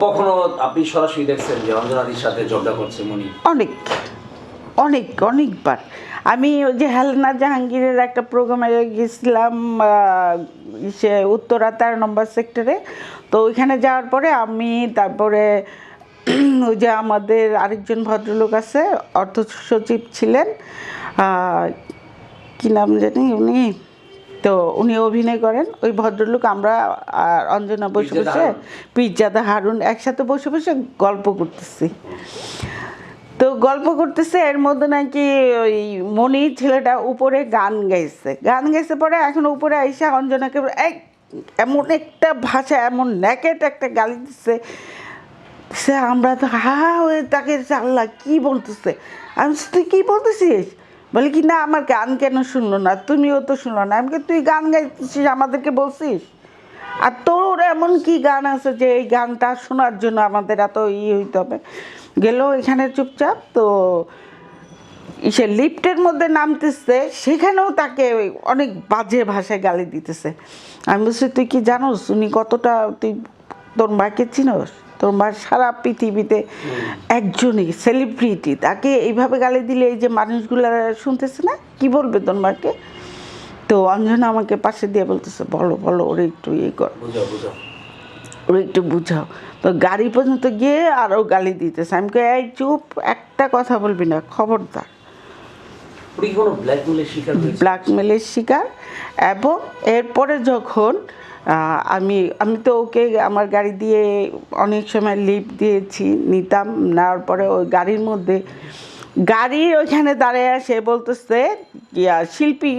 কখনো আপনি সরাসরি দেখছেন যে অঞ্জনাদির সাথে ঝগড়া করছে মনি? অনেক অনেক, অনেকবার। আমি ওই যে হেলনা জাহাঙ্গীরের একটা প্রোগ্রামে গেছিলাম সে উত্তরা তেরো নম্বর সেক্টরে তো ওইখানে যাওয়ার পরে আমি তারপরে ওই যে আমাদের আরেকজন ভদ্রলোক আছে, অর্থ সচিব ছিলেন কি নাম জানি উনি? তো উনি অভিনয় করেন। ওই ভদ্রলোক আমরা আর অঞ্জনা বসে বসে। পিজ্জাদা হারুন একসাথে বসে বসে গল্প করতেছি। তো গল্প করতেছে এর মধ্যে নাকি ওই মনি ছেলেটা উপরে গান গাইছে। গান গাইছে পরে এখন উপরে আইসা অঞ্জনাকে এক এমন একটা ভাষা এমন ন্যাকেট একটা গালি দিচ্ছে সে আমরা তো হা হা হয়ে তাকে আল্লাহ কী বলতেছে? আমি তুই কি বলতেছিস? বলে কি না আমার গান কেন শুনলো না? তুমিও তো শুনলো না। আমি বলি, তুই গান গাইতেছিস আমাদেরকে বলছিস? আর তোর এমন কি গান আছে যে এই গানটা শোনার জন্য আমাদের এত ই হইতে হবে? গেল এখানে চুপচাপ তো সে লিফটের মধ্যে নামতেছে সেখানেও তাকে অনেক বাজে ভাষায় গালি দিতেছে। আমি বলছি তুই কি জানোস উনি কতটা তুই তোর মাকে চিনোস? মা সারা পৃথিবীতে একজনই সেলিব্রিটি তাকে এইভাবে গালি দিলে এই যে মানুষগুলো শুনতেছে না? কি বলবে তোর মাকে তো অঞ্জনা আমাকে পাশে দিয়ে বলতেছে বলো বলো ওরে একটু ইয়ে কর। ওরে একটু বুঝাও। তো গাড়ি পর্যন্ত গিয়ে আরও গালি দিতেছে। আমি এই চুপ একটা কথা বলবি না খবরদার। ব্ল্যাকমেলের শিকার। এবং এরপরে যখন আমি আমি তো ওকে আমার গাড়ি দিয়ে অনেক সময় লিফট দিয়েছি নিতাম নেওয়ার পরে ওই গাড়ির মধ্যে গাড়ির ওইখানে দাঁড়িয়ে সে বলতেছে শিল্পী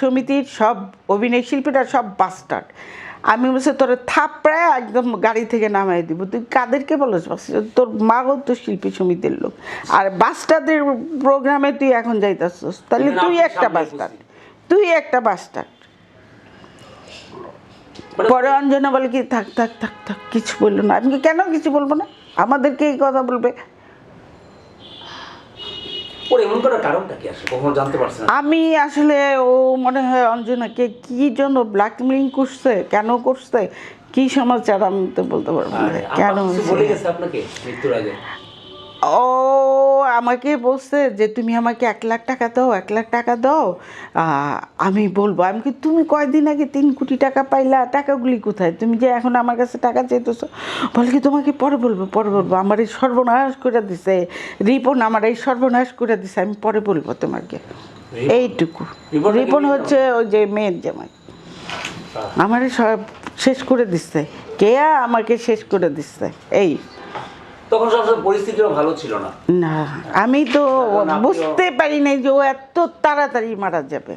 সমিতির সব অভিনয় শিল্পীরা সব বাস্টার্ড আমি বলছি তোর থাপড়ায় একদম গাড়ি থেকে নামাই দিব। তুই কাদেরকে বলিস তোর মাও তো শিল্পী সমিতির লোক। আর বাস্টারদের প্রোগ্রামে তুই এখন যাইতাছিস। তাহলে তুই একটা সামনে বাস্টার্ড তুই একটা বাস্টার্ড মানে পরে অঞ্জনা বলে কি থাক থাক থাক থাক কিছু বলল না। আমি কেন কিছু বলব না? আমাদেরকে এই কথা বলবে। আমি আসলে ও মনে হয় অঞ্জনাকে কি জন্য ব্ল্যাকমেলিং করছে কেন করছে কি সমাচার আমি তো বলতে পারব না। কেন বলে গেছে আপনাকে মৃত্যুর আগে? ও আমাকে বলছে যে তুমি আমাকে এক লাখ টাকা দাও এক লাখ টাকা দাও। আমি বলব আমি কি তুমি কয়দিন আগে তিন কোটি টাকা পাইলা টাকাগুলি কোথায়? তুমি যে এখন আমার কাছে টাকা চাইতেছো বলে কি তোমাকে পরে বলব পরে বলব। আমার এই সর্বনাশ করে দিছে রিপন আমার এই সর্বনাশ করে দিছে আমি পরে বলব তোমাকে। এইটুকু। রিপন হচ্ছে ওই যে মেয়ের জামাই। আহ, আমার সব শেষ করে দিচ্ছে কেয়া আমাকে শেষ করে দিচ্ছে এই। তখন সবসময় পরিস্থিতিও ভালো ছিল না। না আমি তো বুঝতে পারি নাই যে ও এত তাড়াতাড়ি মারা যাবে।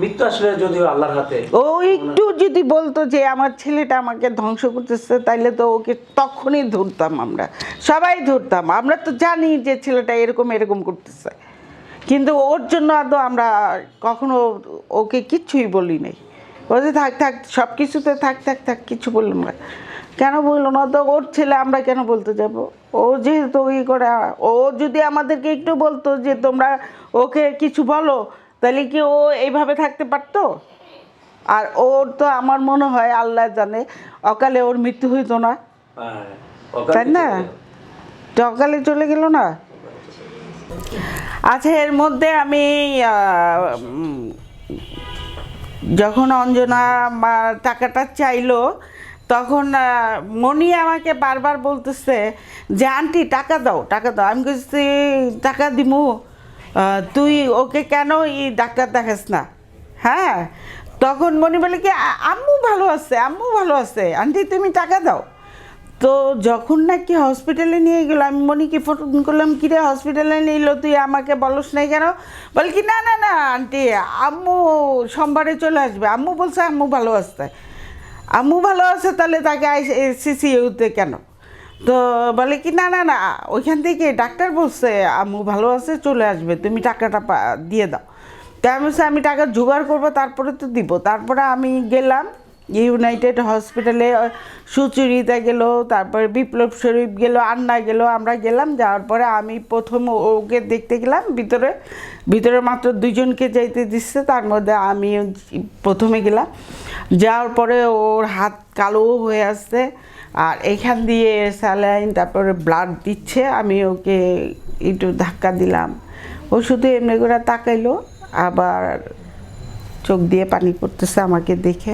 মৃত্যু আসলে যদিও আল্লাহর হাতে। ও একটু যদি বলতো যে আমার ছেলেটা আমাকে ধ্বংস করতেছে তাইলে তো ওকে তখনই ধরতাম আমরা। সবাই ধরতাম আমরা তো জানি যে ছেলেটা এরকম এরকম করতেছে। কিন্তু ওর জন্য আদৌ আমরা কখনো ওকে কিচ্ছুই বলি নাই। ও যে থাক থাক সব কিছুতে থাক থাক থাক কিছু বললাম না। কেন বলল না? তো ওর ছেলে আমরা কেন বলতে যাব? ও যেহেতু ই করে ও যদি আমাদেরকে একটু বলতো যে তোমরা ওকে কিছু বলো তাহলে কি ও এইভাবে থাকতে পারতো? আর ওর তো আমার মনে হয় আল্লাহ জানে অকালে ওর মৃত্যু হইতো না। হ্যাঁ, তাই না? তো অকালে চলে গেল না? আচ্ছা এর মধ্যে আমি যখন অঞ্জনা টাকাটা চাইলো তখন মনি আমাকে বারবার বলতেছে যে, আন্টি, টাকা দাও টাকা দাও। আমি বলছি টাকা দিমু। তুই ওকে কেন এই ডাক্তার দেখাস না? হ্যাঁ তখন মনি বলে কি আম্মু ভালো আছে, আম্মু ভালো আছে। আন্টি, তুমি টাকা দাও। তো যখন নাকি হসপিটালে নিয়ে গেলো, আমি মনিকে ফোন করলাম, কি রে, হসপিটালে নিল তুই? আমাকে বলস নাই কেন? বল কি, না না না, আন্টি, আম্মু সোমবারে চলে আসবে। আম্মু বলছে, আম্মু ভালো আছে। আম্মু ভালো আছে, তাহলে তাকে সিসিউতে কেন? তো বলে কি, না না না, ওইখান থেকে ডাক্তার বলছে, আম্মু ভালো আছে, চলে আসবে, তুমি টাকাটা দিয়ে দাও। তাই আমি আমি টাকা জোগাড় করব, তারপরে তো দিব। তারপরে আমি গেলাম ইউনাইটেড হসপিটালে সুচরিতা গেল, তারপরে বিপ্লব শরীফ গেল, আন্না গেল, আমরা গেলাম, যাওয়ার পরে আমি প্রথম ওকে দেখতে গেলাম, ভিতরে ভিতরে মাত্র দুজনকে যাইতে দিচ্ছে তার মধ্যে আমি প্রথমে গেলাম। যাওয়ার পরে ওর হাত কালো হয়ে আসছে, আর এখান দিয়ে স্যালাইন, তারপরে ব্লাড দিচ্ছে, আমি ওকে একটু ধাক্কা দিলাম। ও শুধু এমনি করে তাকাইলো, আবার চোখ দিয়ে পানি পড়তেছে আমাকে দেখে।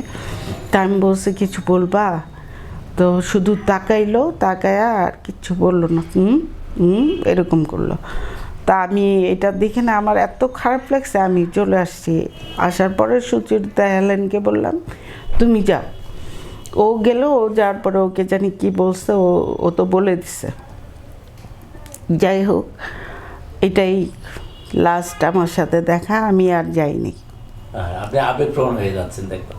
তা আমি বলছি, কিছু বলবা? তো শুধু তাকাইলো, তাকায় আর কিচ্ছু বলল না। হুম হুম, এরকম করল। তা আমি এটা দেখে না, আমার এত খারাপ লাগছে, আমি চলে আসছি। আসার পরে সুচরিতা হেলেনকে বললাম, তুমি যাও। ও গেল, ও যাওয়ার পরে ওকে জানি কি বলছে, ও ও তো বলে দিছে। যাই হোক, এটাই লাস্ট আমার সাথে দেখা, আমি আর যাইনি। আপনি আবেগপ্রবণ হয়ে যাচ্ছেন দেখো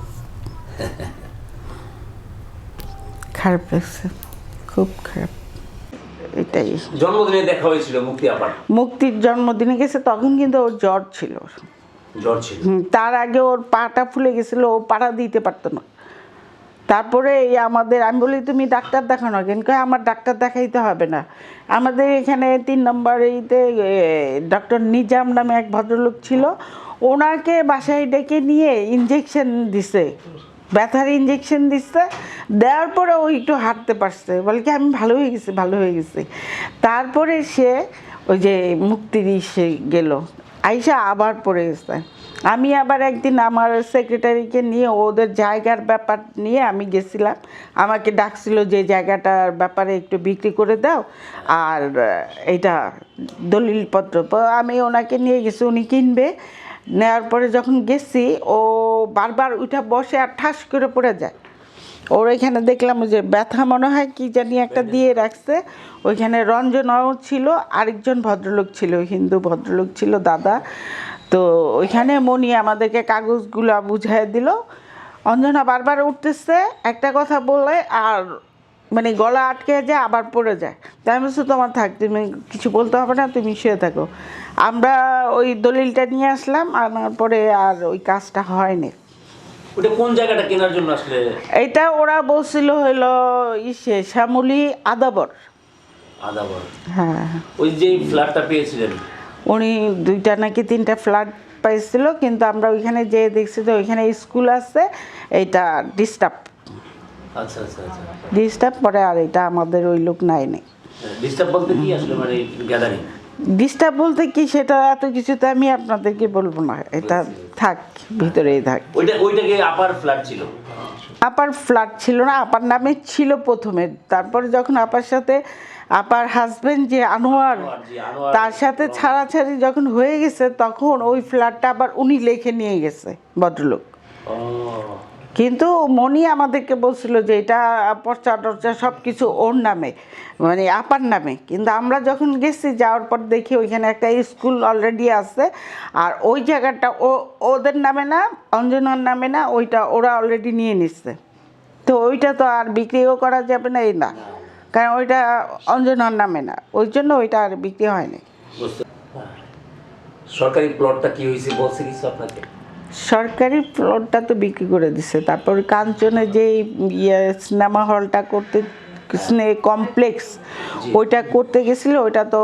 খারাপ লাগছে খুব খারাপ। এটাই। জন্মদিনে দেখা হয়েছিল মুক্তি আপার। মুক্তির জন্মদিনে গেছে তখন কিন্তু ওর জ্বর ছিল। জ্বর ছিল। হুম, তার আগে ওর পাটা ফুলে গেছিল ও পাটা দিতে পারতো না। তারপরে এই আমাদের আমি বলি তুমি ডাক্তার দেখানো কেন? কয় আমার ডাক্তার দেখাইতে হবে না। আমাদের এখানে তিন নম্বর এইতে ডক্টর নিজাম নামে এক ভদ্রলোক ছিল। ওনাকে বাসায় ডেকে নিয়ে ইঞ্জেকশন দিছে। ব্যথার ইঞ্জেকশন দিচ্ছে দেওয়ার পরে ও একটু হাঁটতে পারছে। বলে কি, আমি ভালো হয়ে গেছি, ভালো হয়ে গেছি। তারপরে সে ওই যে মুক্তির সে গেল। আইসা আবার পড়ে গেছে। আমি আবার একদিন আমার সেক্রেটারিকে নিয়ে ওদের জায়গার ব্যাপার নিয়ে আমি গেছিলাম। আমাকে ডাকছিল যে, জায়গাটার ব্যাপারে একটু বিক্রি করে দাও। আর এটা দলিলপত্র। আমি ওনাকে নিয়ে গেছি। উনি কিনবে। নেওয়ার পরে যখন গেছি ও বারবার উঠা বসে আর ঠাস করে পড়ে যায়। ওর এখানে দেখলাম যে ব্যথা মনে হয় কি জানি একটা দিয়ে রাখছে। ওইখানে রঞ্জনাও ছিল আরেকজন ভদ্রলোক ছিল হিন্দু ভদ্রলোক ছিল দাদা। তো ওইখানে মনি আমাদেরকে কাগজগুলো বুঝাই দিল। অঞ্জনা বারবার উঠতেছে একটা কথা বলে আর মানে গলা আটকে যায় আবার পড়ে যায়। তাই আমি তোমার থাক তুমি কিছু বলতে হবে না তুমি শুয়ে থাকো। আমরা ওই দলিলটা নিয়ে আসলাম আনার পরে আর ওই কাজটা হয়নি। ওটা কোন জায়গাটা কেনার জন্য আসলে? এটা ওরা বলছিল হইল ইসে শ্যামলি আদাবর। আদা হ্যাঁ। ওই যে ফ্ল্যাটটা পেয়েছিলেন? উনি দুইটা নাকি তিনটা ফ্ল্যাট পাইছিল কিন্তু আমরা ওইখানে যেয়ে দেখছি যে ওইখানে স্কুল আছে এইটা ডিস্টার্ব আচ্ছা আচ্ছা আচ্ছা। ডিস্টার্ব পরে আর এটা আমাদের ওই লোক নাই নেই। ডিস্টার্ব বলতে কি আসলে মানে গ্যাদারিং ডিস্টার্ব বলতে কি সেটা এত কিছুতে আমি আপনাদেরকে বলব না এটা থাক ভিতরেই থাক। ওইটা ওইটাকে আপার ফ্ল্যাট ছিল। আপার ফ্ল্যাট ছিল না আপার নামে ছিল প্রথমে। তারপরে যখন আপার সাথে আপার হাজবেন্ড যে আনোয়ার তার সাথে ছাড়াছাড়ি যখন হয়ে গেছে তখন ওই ফ্ল্যাটটা আবার উনি লেখে নিয়ে গেছে ভদ্রলোক। কিন্তু মনি আমাদেরকে বলছিল যে এটা পর্চা টর্চা সব কিছু ওর নামে মানে আপার নামে। কিন্তু আমরা যখন গেছি যাওয়ার পর দেখি ওইখানে একটা স্কুল অলরেডি আছে, আর ওই জায়গাটা ও, ওদের নামে না, অঞ্জনার নামে না, ওইটা ওরা অলরেডি নিয়ে নিচ্ছে তো ওইটা তো আর বিক্রিও করা যাবে না, এই না। কারণ ওইটা অঞ্জনার নামে না, ওই জন্য ওইটা আর বিক্রি হয়নি। হ্যাঁ। সরকারি প্লটটা কি হয়েছে বলছে কিছু আপনাকে? সরকারি প্লটটা তো বিক্রি করে দিছে। তারপর কাঞ্চনে যে ইয়ে সিনেমা হলটা করতে স্নে কমপ্লেক্স ওইটা করতে গেছিল ওইটা তো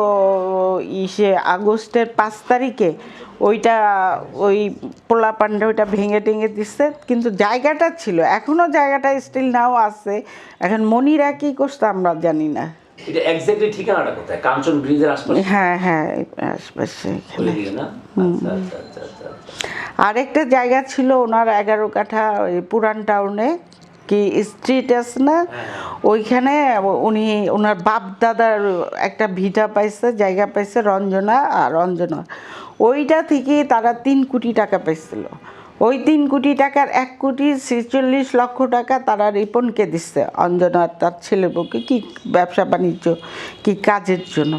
ইসে আগস্টের পাঁচ তারিখে ওইটা ওই পোলা পান্ডা ওইটা ভেঙে টেঙে দিচ্ছে কিন্তু জায়গাটা ছিল এখনও জায়গাটা স্টিল নাও আছে। এখন মনিরা কী করছে আমরা জানি না। এটা এক্স্যাক্টলি ঠিকানাটা কোথায়? কাঞ্চন ব্রিজের আশপাশে? হ্যাঁ হ্যাঁ আশপাশে না। আচ্ছা আচ্ছা। আরেকটা জায়গা ছিল ওনার এগারো কাঠা ওই পুরান টাউনে কি স্ট্রিট আছে না? ওইখানে উনি ওনার বাপ দাদার একটা ভিটা পাইছে জায়গা পাইছে রঞ্জনা আর রঞ্জনা। ওইটা থেকে তারা তিন কোটি টাকা পাইছিল। ওই তিন কোটি টাকার এক কোটি ছেচল্লিশ লক্ষ টাকা তারা রিপনকে দিচ্ছে অঞ্জনা তার ছেলে বউকে কি ব্যবসা বাণিজ্য কি কাজের জন্য।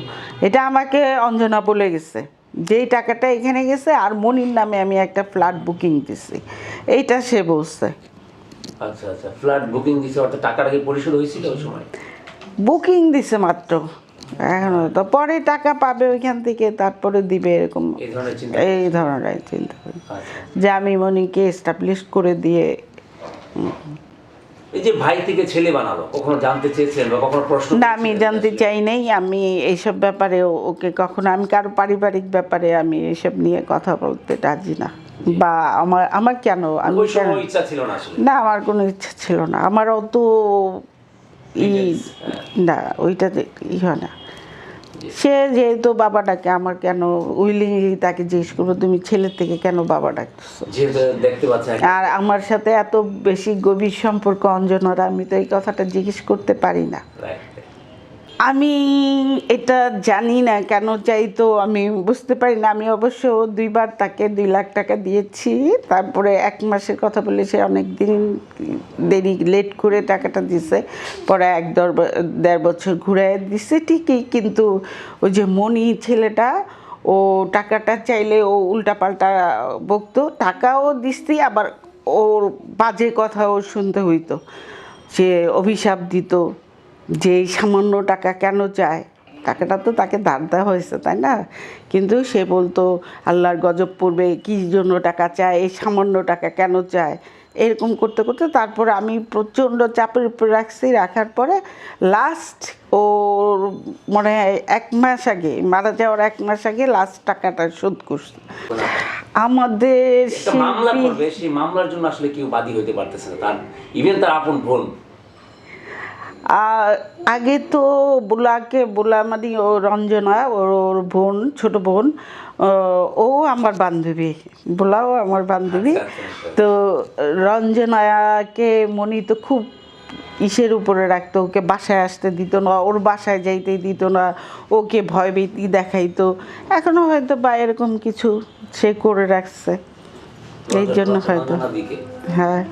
এটা আমাকে অঞ্জনা বলে গেছে। যেই টাকাটা এখানে গেছে আর মনির নামে আমি একটা ফ্ল্যাট বুকিং দিছি। এইটা সে বলছে। আচ্ছা আচ্ছা ফ্ল্যাট বুকিং দিছে অর্থাৎ টাকাটা কি পরিশোধ হয়েছিল ওই সময়? বুকিং দিছে মাত্র। এখনও তো পরে টাকা পাবে ওইখান থেকে তারপরে দিবে এরকম। এই ধরনের চিন্তা করি আচ্ছা। যে আমি মনিকে এস্টাবলিশ করে দিয়ে এই যে ভাই থেকে ছেলে বানালো কখনো জানতে চেয়েছিলেন বা কখনো প্রশ্ন না আমি জানতে চাই নাই আমি এইসব ব্যাপারে ওকে কখনো আমি কারও পারিবারিক ব্যাপারে আমি এসব নিয়ে কথা বলতে রাজি না। বা আমার আমার কেন? আমি ইচ্ছা ছিল না না আমার কোনো ইচ্ছা ছিল না। আমার অত ই হ্যাঁ। না ওইটাতে ই হয় না। সে যেহেতু বাবা ডাকে আমার কেন উইলিংলি তাকে জিজ্ঞেস করব তুমি ছেলের থেকে কেন বাবা ডাকতেছো? আর আমার সাথে এত বেশি গভীর সম্পর্ক অঞ্জনার আমি তো এই কথাটা জিজ্ঞেস করতে পারি না. আমি এটা জানি না কেন চাইতো আমি বুঝতে পারি না। আমি অবশ্য দুইবার তাকে দুই লাখ টাকা দিয়েছি। তারপরে এক মাসের কথা বলে সে অনেক দিন দেরি, লেট করে টাকাটা দিছে। পরে এক দেড় বছর ঘুরে দিছে ঠিকই, কিন্তু ওই যে মনি ছেলেটা, ও টাকাটা চাইলে ও উল্টাপাল্টা বকতো। টাকাও দিচ্ছি আবার ওর বাজে কথাও শুনতে হইতো। সে অভিশাপ দিত। যে এই সামান্য টাকা কেন চায় টাকাটা তো তাকে ধার দেওয়া হয়েছে তাই না? কিন্তু সে বলতো আল্লাহর গজব পড়বে কী জন্য টাকা চায় এই সামান্য টাকা কেন চায়? এরকম করতে করতে তারপরে আমি প্রচণ্ড চাপের উপর রাখছি রাখার পরে লাস্ট ওর মনে হয় এক মাস আগে মারা যাওয়ার এক মাস আগে লাস্ট টাকাটা শোধ করছি। আমাদের মামলা করবে সেই মামলার জন্য আসলে কেউ বাদী হইতে পারতেছে না। তার ইভেন তার আপন বোন আগে তো বুলাকে বুলা মানে ও রঞ্জনা ওর ওর বোন ছোট বোন ও আমার বান্ধবী বুলাও আমার বান্ধবী। আচ্ছা, আচ্ছা, আচ্ছা। তো রঞ্জনাকে মনি তো খুব ইসের উপরে রাখতো ওকে বাসায় আসতে দিত না ওর বাসায় যাইতে দিত না ওকে ভয়ভীতি দেখাইতো। এখনও হয়তো বা এরকম কিছু সে করে রাখছে। এই জন্য হয়তো। হ্যাঁ।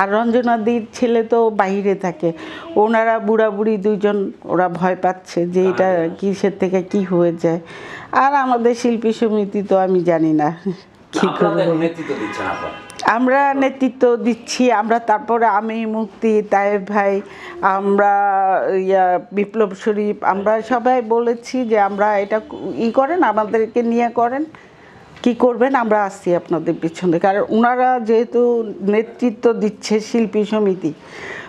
আর রঞ্জনাদির ছেলে তো বাইরে থাকে। ওনারা বুড়া বুড়ি দুইজন ওরা ভয় পাচ্ছে যে এটা কিসের থেকে কি হয়ে যায়। আর আমাদের শিল্পী সমিতি তো আমি জানি না কি করবে। আমরা নেতৃত্ব দিচ্ছি আমরা তারপরে আমি মুক্তি তায়েব ভাই আমরা ইয়া বিপ্লব শরীফ আমরা সবাই বলেছি যে আমরা এটা ই করেন আমাদেরকে নিয়ে করেন। কি করবেন? আমরা আসছি আপনাদের পিছনে কারণ ওনারা যেহেতু নেতৃত্ব দিচ্ছে শিল্পী সমিতি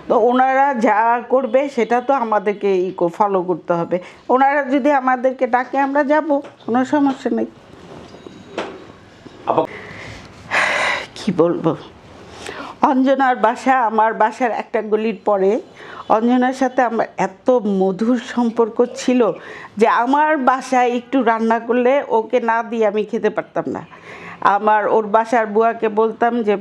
তো ওনারা যা করবে সেটা তো আমাদেরকে ই ফলো করতে হবে। ওনারা যদি আমাদেরকে ডাকে আমরা যাব কোনো সমস্যা নেই। কি বলব? অঞ্জনার বাসা আমার বাসার একটা গলির পরে অঞ্জনার সাথে আমার এত মধুর সম্পর্ক ছিল যে আমার বাসায় একটু রান্না করলে ওকে না দিয়ে আমি খেতে পারতাম না। আমার ওর বাসার বুয়াকে বলতাম যে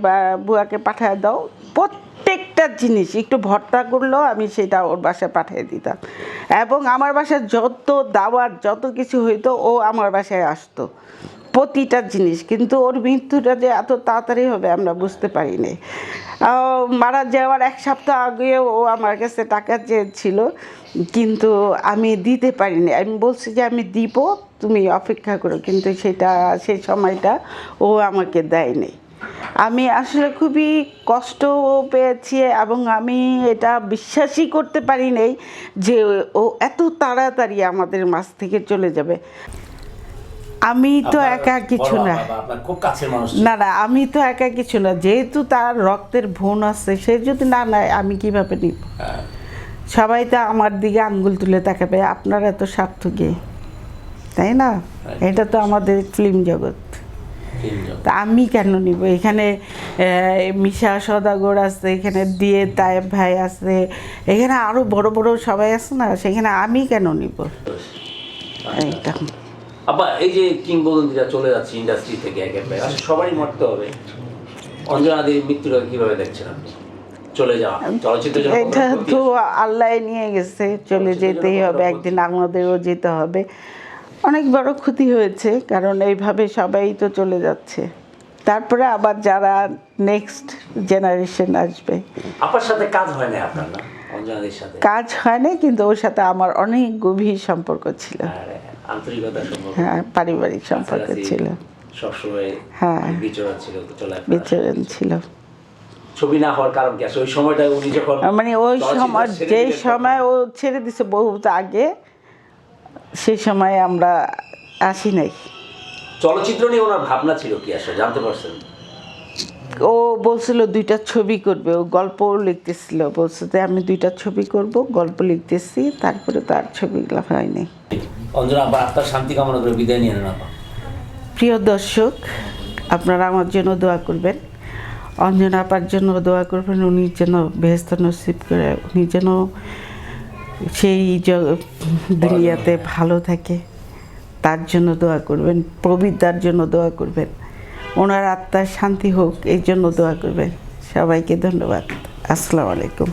বুয়াকে পাঠায় দাও। প্রত্যেকটা জিনিস, একটু ভর্তা করলেও আমি সেটা ওর বাসায় পাঠিয়ে দিতাম। এবং আমার বাসায় যত দাওয়াত, যত কিছু হইতো, ও আমার বাসায় আসতো। প্রতিটা জিনিস, কিন্তু ওর মৃত্যুটা যে এত তাড়াতাড়ি হবে আমরা বুঝতে পারিনি। মারা যাওয়ার এক সপ্তাহ আগে ও আমার কাছে টাকা চেয়েছিল, কিন্তু আমি দিতে পারিনি। আমি বলছি যে আমি দিব, তুমি অপেক্ষা করো, কিন্তু সেটা সেই সময়টা ও আমাকে দেয়নি। আমি আসলে খুবই কষ্ট পেয়েছি এবং আমি এটা বিশ্বাসই করতে পারি নাই যে ও এত তাড়াতাড়ি আমাদের মাছ থেকে চলে যাবে। আমি তো একা কিছু না। না না আমি তো একা কিছু না। যেহেতু তার রক্তের বোন আছে সে যদি না নেয় আমি কীভাবে নিব? হ্যাঁ। সবাই তো আমার দিকে আঙ্গুল তুলে তাকাবে আপনারা তো স্বার্থকে তাই না? এটা তো আমাদের ফিল্ম জগৎ। তা আমি কেন নিব? এখানে মিশা সদাগর আছে এখানে দিয়ে তায়েব ভাই আছে এখানে আরও বড় বড় সবাই আছে না? সেখানে আমি কেন নিব? এইটা আপা এই যে কিংবদন্তিরা চলে যাচ্ছে ইন্ডাস্ট্রি থেকে এক এক আসলে সবারই মরতে হবে। অঞ্জনাদির মৃত্যুটা কীভাবে দেখছেন আপনি? চলে যাওয়া চলচ্চিত্র এটা তো আল্লাহ নিয়ে গেছে চলে যেতেই হবে একদিন আমাদেরও যেতে হবে। অনেক বড় ক্ষতি হয়েছে কারণ এইভাবে সবাই তো চলে যাচ্ছে। তারপরে আবার যারা নেক্সট জেনারেশন আসবে। আপার সাথে কাজ হয় না আপনার না? অঞ্জনাদির সাথে? কাজ হয়নি কিন্তু ওর সাথে আমার অনেক গভীর সম্পর্ক ছিল। হ্যাঁ পারিবারিক সম্পর্ক ছিল। সবসময় হ্যাঁ। বিচরণ ছিল বিচরণ ছিল। ছবি না হওয়ার কারণ কি? ওই সময়টা উনি যখন মানে ওই সময় সময় ও ছেড়ে দিছে বহুত আগে সেই সময় আমরা আসি নাই। চলচ্চিত্র নিয়ে ওনার ভাবনা ছিল কি আসলে? জানতে পারছেন? ও বলছিল দুইটা ছবি করবে ও গল্পও লিখতেছিল। বলছে যে আমি দুইটা ছবি করব গল্প লিখতেছি তারপরে তার ছবিগুলো হয়নি। অঞ্জনা, আবার আপনার শান্তি কামনা করে বিদায় নিয়ে নেন প্রিয় দর্শক, আপনারা আমার জন্য দোয়া করবেন। অঞ্জনা আপার জন্য দোয়া করবেন, উনি যেন বেহস্ত নসিব করে, উনি যেন সেই দুনিয়াতে ভালো থাকে, তার জন্য দোয়া করবেন প্রবীরদার জন্য দোয়া করবেন। ওনার আত্মার শান্তি হোক এই জন্য দোয়া করবেন। সবাইকে ধন্যবাদ। আসসালামু আলাইকুম।